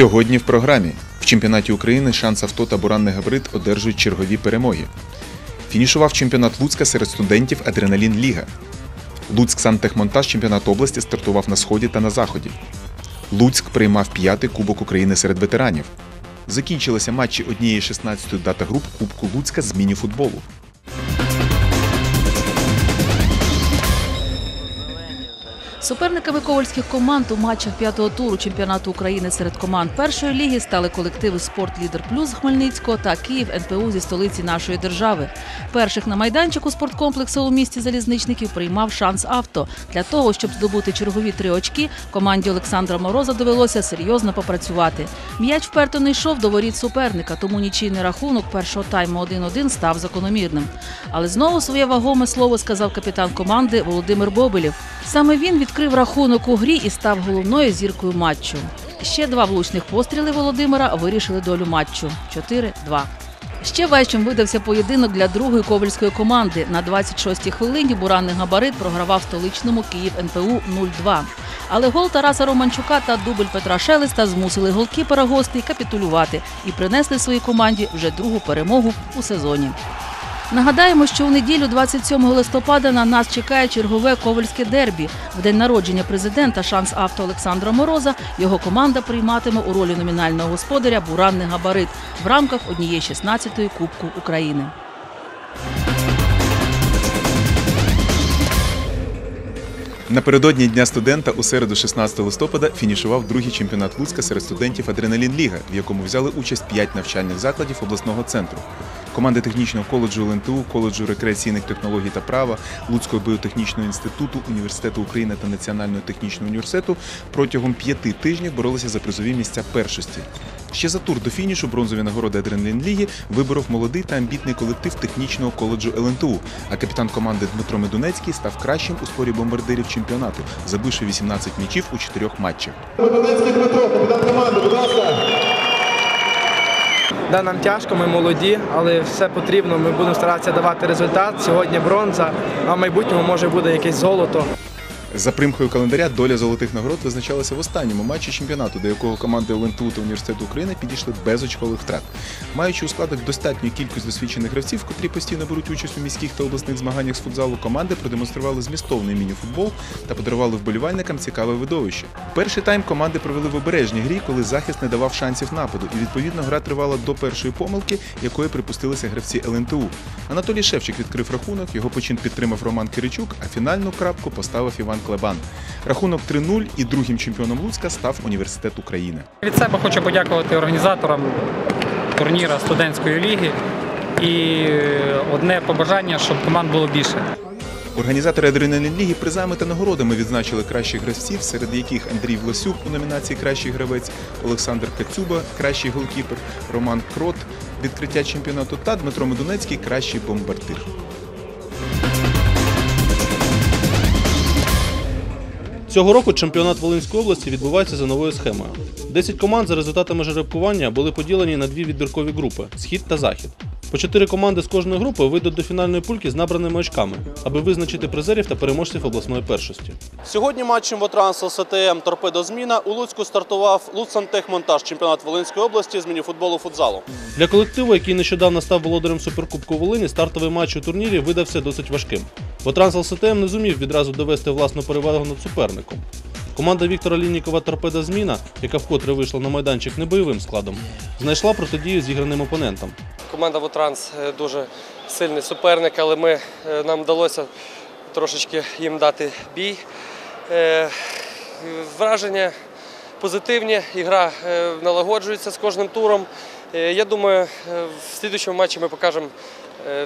Сьогодні в програмі в чемпіонаті України шанс авто та буранний габарит одержують чергові перемоги. Фінішував чемпіонат Луцька серед студентів Адреналін Ліга. Луцьк Сантехмонтаж чемпіонат області стартував на сході та на заході. Луцьк приймав п'ятий Кубок України серед ветеранів. Закінчилися матчі однієї 16-ї дата груп Кубку Луцька з міні-футболу. Суперниками ковальських команд у матчах п'ятого туру чемпіонату України серед команд першої ліги стали колективи Спорт Лідер Плюс з Хмельницького та Київ НПУ зі столиці нашої держави. Перших на майданчику спорткомплексу у місті залізницників приймав шанс авто. Для того, щоб здобути чергові три очки, команді Олександра Мороза довелося серйозно попрацювати. М'яч вперто не йшов до воріт суперника, тому нічийний рахунок першого тайму 1-1 став закономірним. Але знову своє вагоме слово сказав капітан команди Володимир Бобелєв. Саме він відкрив рахунок у грі і став головною зіркою матчу. Ще два влучних постріли Володимира вирішили долю матчу 4-2. Ще вечором видався поєдинок для другої ковальської команди. На 26-й хвилині буранний габарит програвав столичному Київ НПУ 0-2. Але гол Тараса Романчука та дубль Петра Шелеста змусили голкіпера гостей капітулювати і принесли своїй команді вже другу перемогу у сезоні. Нагадаємо, що у неділю, 27 листопада, на нас чекає чергове ковальське дербі. В день народження президента шанс авто Олександра Мороза його команда прийматиме у ролі номінального господаря Буранний габарит в рамках однієї 16-ї Кубку України. Напередодні Дня студента у середу 16 листопада фінішував другий чемпіонат Луцька серед студентів Адреналін Ліга, в якому взяли участь 5 навчальних закладів обласного центру. Команди технічного коледжу ЛНТУ, коледжу рекреаційних технологій та права, Луцького біотехнічного інституту, університету України та Національного технічного університету протягом п'яти тижнів боролися за призові місця першості. Ще за тур до фінішу бронзові нагороди Адреналін Ліги виборов молодий та амбітний колектив технічного коледжу ЛНТУ. А капітан команди Дмитро Медунецький став кращим у спорі бомбардирів чемпіонату, забивши 18 м'ячів у чотирьох матчах. Медунецький Дмитро, капітан команди, будь ласка. Да, нам тяжко, ми молоді, але все потрібно. Ми будемо старатися давати результат. Сьогодні бронза, а в майбутньому може буде якесь золото. За примкою календаря доля золотих нагород визначалася в останньому матчі чемпіонату, до якого команди ЛНТУ та університету України підійшли без очкових втрат. Маючи у складах достатню кількість досвідчених гравців, котрі постійно беруть участь у міських та обласних змаганнях з футзалу, команди продемонстрували змістовний міні-футбол та подарували вболівальникам цікаве видовище. Перший тайм команди провели в обережній грі, коли захист не давав шансів нападу, і відповідно гра тривала до першої помилки, якої припустилися гравці ЛНТУ. Анатолій Шевчик відкрив рахунок, його почин підтримав Роман Киричук, а фінальну крапку поставив Іван Клебан. Рахунок 3-0 і другим чемпіоном Луцька став університет України. Від себе хочу подякувати організаторам турніра студентської ліги. І одне побажання, щоб команд було більше. Організатори Адреналін Ліги призами та нагородами відзначили кращих гравців, серед яких Андрій Власюк у номінації Кращий гравець, Олександр Кацюба, кращий голкіпер, Роман Крот, відкриття чемпіонату та Дмитро Медунецький кращий бомбардир. Цього року чемпіонат Волинської області відбувається за новою схемою. 10 команд за результатами жеребкування були поділені на дві відбіркові групи схід та захід. По чотири команди з кожної групи вийдуть до фінальної пульки з набраними очками, аби визначити призерів та переможців обласної першості. Сьогодні матчем Вотрансел СТМ Торпедо Зміна у Луцьку стартував Луцсантехмонтаж чемпіонат Волинської області з мініфутболу футзалу. Для колективу, який нещодавно став володарем суперкубку Волині, стартовий матч у турнірі видався досить важким. Вотрансел СТМ не зумів відразу довести власну перевагу над суперником. Команда Віктора Ліннікова Торпеда Зміна, яка вкотре вийшла на майданчик небойовим складом, знайшла протидію зіграним опонентам. Команда Вотранс е, дуже сильний суперник, але ми, е, нам вдалося трошечки їм дати бій. Е, Враження позитивні, ігра е, налагоджується з кожним туром. Я думаю, в слідчому матчі ми покажемо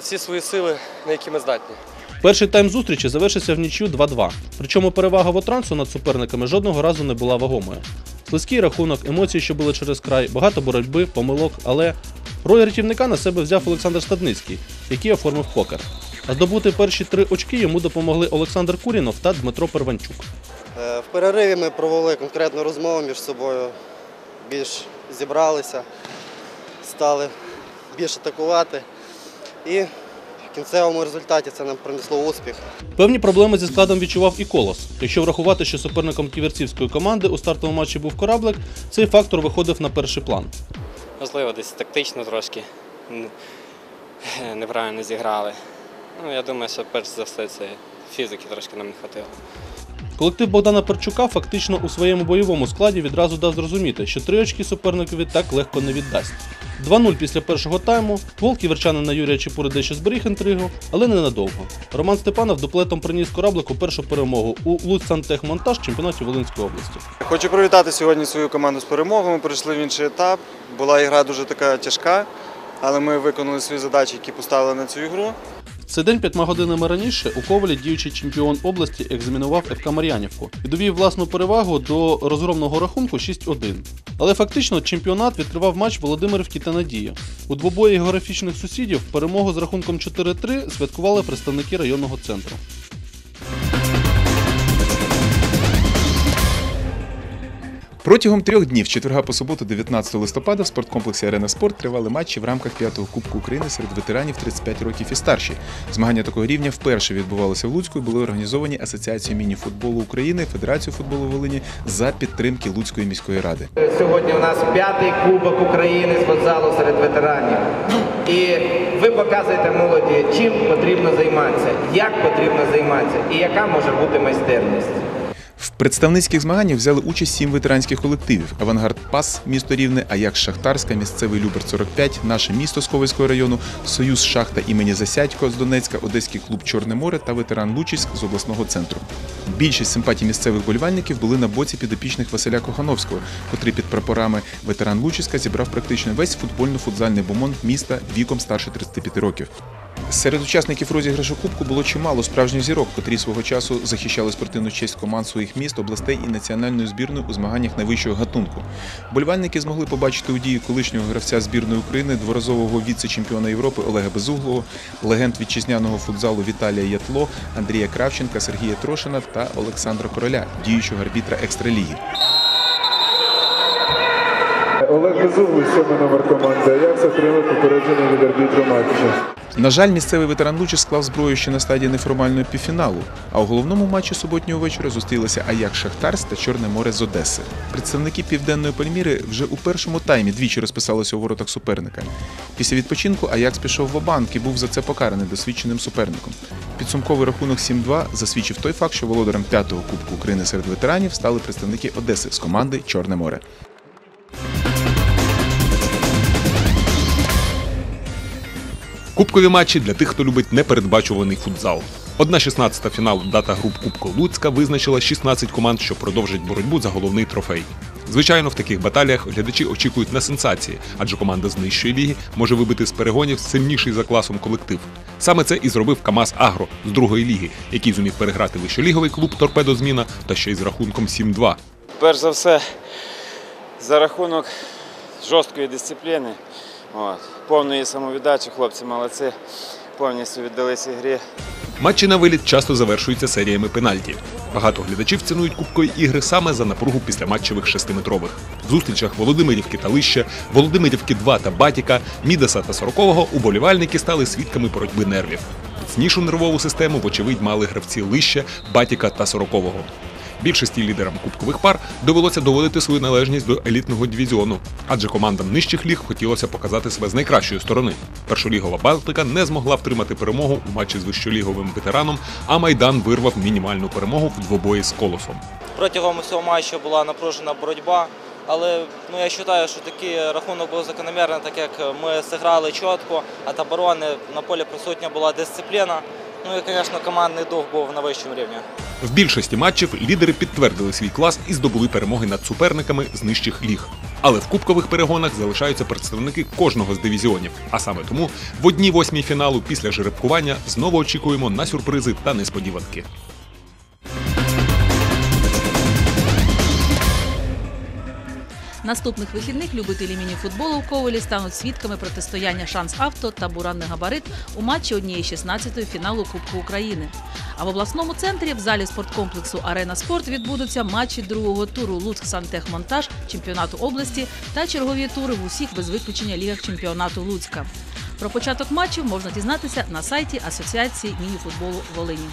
всі свої сили, на які ми здатні. Перший тайм зустрічі завершився в нічю 2-2. Причому перевага Вотрансу над суперниками жодного разу не була вагомою. Слизький рахунок, емоції, що були через край, багато боротьби, помилок, але роль рятівника на себе взяв Олександр Стадницький, який оформив покер. А здобути перші три очки йому допомогли Олександр Курінов та Дмитро Перванчук. Е, В перериві ми провели конкретну розмову між собою, більш зібралися, стали більш атакувати. І в кінцевому результаті це нам принесло успіх. Певні проблеми зі складом відчував і колос. Якщо врахувати, що суперником ківерцівської команди у стартовому матчі був кораблик, цей фактор виходив на перший план. Можливо, десь тактично трошки неправильно зіграли. Ну, я думаю, що перш за все це фізики трошки нам не хватило. Колектив Богдана Перчука фактично у своєму бойовому складі відразу дав зрозуміти, що три очки суперникові так легко не віддасть. 2-0 після першого тайму. Гол ківерчанина Юрія Чепури дещо зберіг інтригу, але ненадовго. Роман Степанов дуплетом приніс кораблику першу перемогу у Луцьсантехмонтаж чемпіонаті Волинської області. Хочу привітати сьогодні свою команду з перемогою. Ми перейшли в інший етап. Була ігра дуже така тяжка, але ми виконали свої задачі, які поставили на цю ігру. Цей день п'ятьма годинами раніше у Ковалі діючий чемпіон області екзамінував ФК Мар'янівку і довів власну перевагу до розгромного рахунку 6-1. Але фактично чемпіонат відкривав матч Володимирівки та Надія. У двобої географічних сусідів перемогу з рахунком 4-3 святкували представники районного центру. Протягом трьох днів четверга по суботу, 19 листопада, в спорткомплексі Арена Спорт тривали матчі в рамках п'ятого Кубку України серед ветеранів 35 років і старші. Змагання такого рівня вперше відбувалися в Луцьку і були організовані Асоціацією міні-футболу України, Федерацією футболу Волині за підтримки Луцької міської ради. Сьогодні у нас п'ятий кубок України з футзалу серед ветеранів. І ви показуєте молоді, чим потрібно займатися, як потрібно займатися і яка може бути майстерність. В представницьких змаганнях взяли участь сім ветеранських колективів: Авангард Пас, місто Рівне, Аякс Шахтарська, місцевий Любер 45, наше місто з Ковальського району, Союз Шахта імені Засядько з Донецька, Одеський клуб Чорне море та ветеран Лучиськ з обласного центру. Більшість симпатій місцевих болівальників були на боці підопічних Василя Кохановського, котрий під прапорами ветеран Лучиська зібрав практично весь футбольно-футзальний бомонд міста віком старше 35 років. Серед учасників розіграшу кубку було чимало справжніх зірок, котрі свого часу захищали спортивну честь команд своїх міст, областей і національної збірної у змаганнях найвищого гатунку. Болівальники змогли побачити у дії колишнього гравця збірної України, дворазового віце-чемпіона Європи Олега Безуглого, легенд вітчизняного футзалу Віталія Ятло, Андрія Кравченка, Сергія Трошина та Олександра Короля, діючого арбітра екстраліги. Олег Безуглий, сьомий номер команди Аякс, отримав попередження від арбітру матчу. На жаль, місцевий ветеран Лучі склав зброю ще на стадії неформального півфіналу. А у головному матчі суботнього вечора зустрілися Аякс Шахтарськ та Чорне море з Одеси. Представники південної Пальміри вже у першому таймі двічі розписалися у воротах суперника. Після відпочинку Аякс пішов в банк і був за це покараний досвідченим суперником. Підсумковий рахунок 7-2 засвідчив той факт, що володарем п'ятого Кубку України серед ветеранів стали представники Одеси з команди Чорне море. Кубкові матчі для тих, хто любить непередбачуваний футзал. Одна 16 фіналу дата груп Кубку Луцька визначила 16 команд, що продовжать боротьбу за головний трофей. Звичайно, в таких баталіях глядачі очікують на сенсації, адже команда з нижчої ліги може вибити з перегонів сильніший за класом колектив. Саме це і зробив КАМАЗ Агро з другої ліги, який зумів переграти вищоліговий клуб Торпедо Зміна та ще й з рахунком 7-2. Перш за все, за рахунок жорсткої дисципліни, от, повної самовіддачі, хлопці молодці, повністю віддалися грі. Матчі на виліт часто завершуються серіями пенальті. Багато глядачів цінують кубкові ігри саме за напругу післяматчевих шестиметрових. В зустрічах Володимирівки та Лища, Володимирівки 2 та Батіка, Мідаса та Сорокового уболівальники стали свідками боротьби нервів. Міцнішу нервову систему, вочевидь, мали гравці Лища, Батіка та Сорокового. Більшості лідерам кубкових пар довелося доводити свою належність до елітного дивізіону, адже командам нижчих ліг хотілося показати себе з найкращої сторони. Першолігова Балтика не змогла втримати перемогу у матчі з вищоліговим ветераном, а Майдан вирвав мінімальну перемогу в двобої з колосом. Протягом усього матчу була напружена боротьба, але ну, я вважаю, що такий рахунок був закономірний, так як ми зіграли чітко, а та оборони на полі присутня була дисципліна. Ну і, звісно, командний дух був на вищому рівні. В більшості матчів лідери підтвердили свій клас і здобули перемоги над суперниками з нижчих ліг. Але в кубкових перегонах залишаються представники кожного з дивізіонів. А саме тому в одній восьмій фіналу після жеребкування знову очікуємо на сюрпризи та несподіванки. Наступних вихідних любителі міні-футболу у Ковелі стануть свідками протистояння Шанс Авто та Буранний габарит у матчі однієї 16-ї фіналу Кубку України. А в обласному центрі в залі спорткомплексу Арена Спорт відбудуться матчі другого туру Луцьк Сантехмонтаж чемпіонату області та чергові тури в усіх без виключення лігах чемпіонату Луцька. Про початок матчів можна дізнатися на сайті Асоціації мініфутболу Волині.